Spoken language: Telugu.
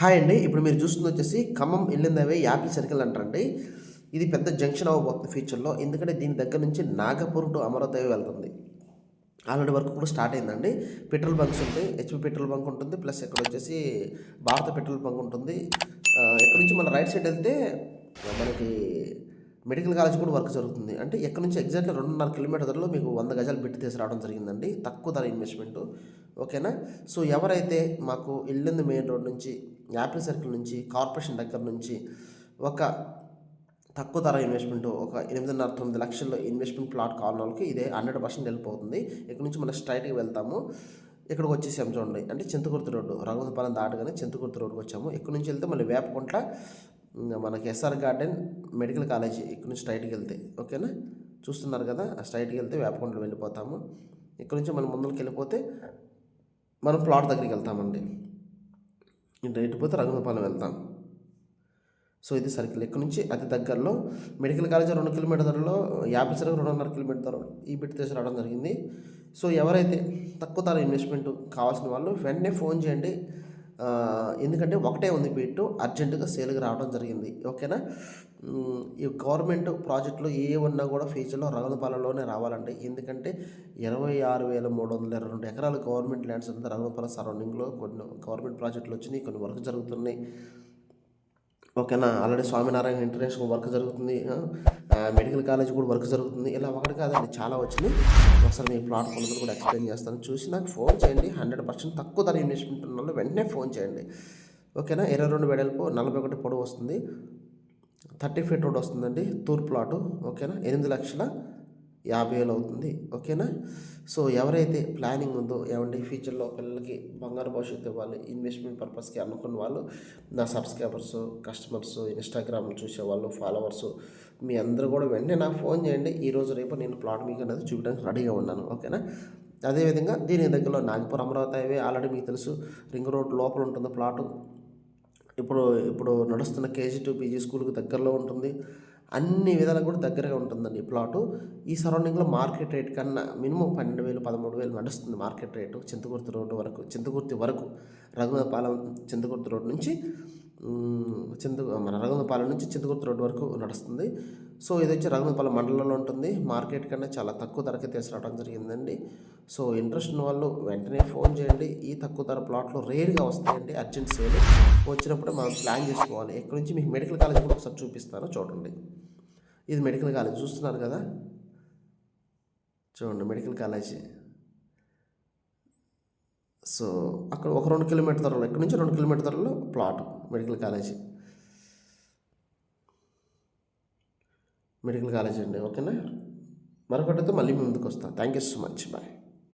హాయ్ అండి. ఇప్పుడు మీరు చూస్తుంది వచ్చేసి ఖమ్మం ఎల్లిందవే యాపిల్ సర్కిల్ అంటారండి. ఇది పెద్ద జంక్షన్ అవ్వబోతుంది ఫ్యూచర్లో ఎందుకంటే దీని దగ్గర నుంచి నాగపూర్ టు అమరావతి వెళ్తుంది. ఆల్రెడీ వరకు కూడా స్టార్ట్ అయిందండి. పెట్రోల్ బంక్స్ ఉంటాయి హెచ్పి పెట్రోల్ బంక్ ఉంటుంది ప్లస్ ఇక్కడ వచ్చేసి భారత పెట్రోల్ బంక్ ఉంటుంది. ఇక్కడ నుంచి మన రైట్ సైడ్ వెళ్తే మనకి మెడికల్ కాలేజ్ కూడా వర్క్ జరుగుతుంది. అంటే ఇక్కడ నుంచి ఎగ్జాక్ట్లీ రెండున్నర కిలోమీటర్ ధరలో మీకు వంద గజాలు పెట్టి రావడం జరిగిందండి. తక్కువ ధర ఇన్వెస్ట్మెంట్ ఓకేనా? సో ఎవరైతే మాకు ఇల్లుంది మెయిన్ రోడ్ నుంచి యాపిల్ సర్కిల్ నుంచి కార్పొరేషన్ దగ్గర నుంచి ఒక తక్కువ ధర ఇన్వెస్ట్మెంట్ ఒక ఎనిమిదిన్నర తొమ్మిది లక్షల్లో ఇన్వెస్ట్మెంట్ ప్లాట్ కావాలని వాళ్ళకి ఇదే హండ్రెడ్ పర్సెంట్ వెళ్ళిపోతుంది ఇక్కడ నుంచి మనం స్ట్రైట్గా వెళ్తాము. ఇక్కడికి వచ్చేసాం చూడండి. అంటే చింతకుర్తి రోడ్డు రఘునాథపాలెం దాటగానే చింతకుర్తి రోడ్డుకి వచ్చాము. ఇక్కడ నుంచి వెళ్తే మళ్ళీ వేపకుంట్ల మనకి ఎస్ఆర్ గార్డెన్ మెడికల్ కాలేజీ ఇక్కడ నుంచి స్ట్రైట్కి వెళ్తే ఓకేనా? చూస్తున్నారు కదా? ఆ స్ట్రైట్కి వెళ్తే వేపకుంటలో వెళ్ళిపోతాము. ఇక్కడ నుంచి మనం ముందుకు వెళ్ళిపోతే మనం ప్లాట్ దగ్గరికి వెళ్తామండి. ఇటు పోతే రఘునాథపాలెం వెళ్తాం. సో ఇది సర్కిల్ ఇక్కడ నుంచి అతి దగ్గరలో మెడికల్ కాలేజ్ రెండు కిలోమీటర్లో యాభై సరుకు రెండున్నర కిలోమీటర్ ఈ బిట్ తీసుకురావడం జరిగింది. సో ఎవరైతే తక్కువ ధర ఇన్వెస్ట్మెంట్ కావాల్సిన వాళ్ళు వెంటనే ఫోన్ చేయండి. ఎందుకంటే ఒకటే ఉంది బిట్టు అర్జెంటుగా సేల్కి రావడం జరిగింది. ఓకేనా? ఈ గవర్నమెంట్ ప్రాజెక్టులు ఏ ఉన్నా కూడా ఫ్యూచర్లో రఘునపాలెంలోనే రావాలండి. ఎందుకంటే ఇరవై ఆరు వేల మూడు వందల ఇరవై రెండు ఎకరాలు గవర్నమెంట్ ల్యాండ్స్ అంతా రఘునపాలెం సరౌండింగ్లో కొన్ని గవర్నమెంట్ ప్రాజెక్టులు వచ్చినాయి కొన్ని వర్క్ జరుగుతున్నాయి. ఓకేనా? ఆల్రెడీ స్వామినారాయణ ఇంటర్నేషనల్ వర్క్ జరుగుతుంది. మెడికల్ కాలేజ్ కూడా వర్క్ జరుగుతుంది. ఇలా ఒకటి కాదండి చాలా వచ్చినాయి ఒకసారి మీ ప్లాట్ కూడా ఎక్స్ప్లెయిన్ చేస్తాను. చూసి నాకు ఫోన్ చేయండి. హండ్రెడ్ పర్సెంట్ తక్కువ ధర ఇన్వెస్ట్మెంట్ ఉన్న వాళ్ళు వెంటనే ఫోన్ చేయండి. ఓకేనా? ఇరవై రెండు వెడల్పు నలభై ఒకటి పొడవు వస్తుంది. థర్టీ ఫీట్ రోడ్ వస్తుందండి తూర్పు ప్లాటు. ఓకేనా? ఎనిమిది లక్షల యాభై వేలు అవుతుంది. ఓకేనా? సో ఎవరైతే ప్లానింగ్ ఉందో ఏమంటే ఫ్యూచర్లో పిల్లలకి బంగారు భవిష్యత్తు ఇవ్వాలి ఇన్వెస్ట్మెంట్ పర్పస్కి అనుకున్న వాళ్ళు నా సబ్స్క్రైబర్స్ కస్టమర్స్ ఇన్స్టాగ్రామ్ చూసేవాళ్ళు ఫాలోవర్స్ మీ అందరూ కూడా వెంటనే నాకు ఫోన్ చేయండి. ఈరోజు రేపు నేను ప్లాట్ మీకు అనేది చూపించడానికి రెడీగా ఉన్నాను. ఓకేనా? అదేవిధంగా దీని దగ్గరలో నాగపూర్ అమరావతి హైవే ఆల్రెడీ మీకు తెలుసు. రింగ్ రోడ్ లోపల ఉంటుంది ప్లాటు. ఇప్పుడు ఇప్పుడు నడుస్తున్న కేజీ టూ పీజీ స్కూల్కి దగ్గరలో ఉంటుంది. అన్ని విధాలుగా కూడా దగ్గరగా ఉంటుందండి ఈ ప్లాటు. ఈ సరౌండింగ్లో మార్కెట్ రేట్ కన్నా మినిమం పన్నెండు వేలు పదమూడు వేలు నడుస్తుంది మార్కెట్ రేటు. చింతకుర్తి రోడ్డు వరకు చింతకుర్తి వరకు రఘునాథపాలెం చింతకుర్తి రోడ్ నుంచి చింత మన రఘునాథపాలెం నుంచి చింతగుర్తి రోడ్డు వరకు నడుస్తుంది. సో ఇది వచ్చి రఘునాథపాలెం మండలంలో ఉంటుంది. మార్కెట్ కన్నా చాలా తక్కువ ధరకే తీసుకురావడం జరిగిందండి. సో ఇంట్రెస్ట్ ఉన్న వాళ్ళు వెంటనే ఫోన్ చేయండి. ఈ తక్కువ ధర ప్లాట్లు రేర్గా వస్తాయండి. Urgent sale. వచ్చినప్పుడు మనం ప్లాన్ చేసుకోవాలి. ఇక్కడ నుంచి మీకు మెడికల్ కాలేజ్ కూడా ఒకసారి చూపిస్తాను. చూడండి. ఇది మెడికల్ కాలేజ్. చూస్తున్నారు కదా? చూడండి మెడికల్ కాలేజీ. సో అక్కడ ఒక రెండు కిలోమీటర్ ధరలో ఇక్కడ నుంచి రెండు కిలోమీటర్ ధరలో plot medical college. Medical college అండి ఓకేనా? మరొకటితో మళ్ళీ ముందుకు వస్తాను thank you so much bye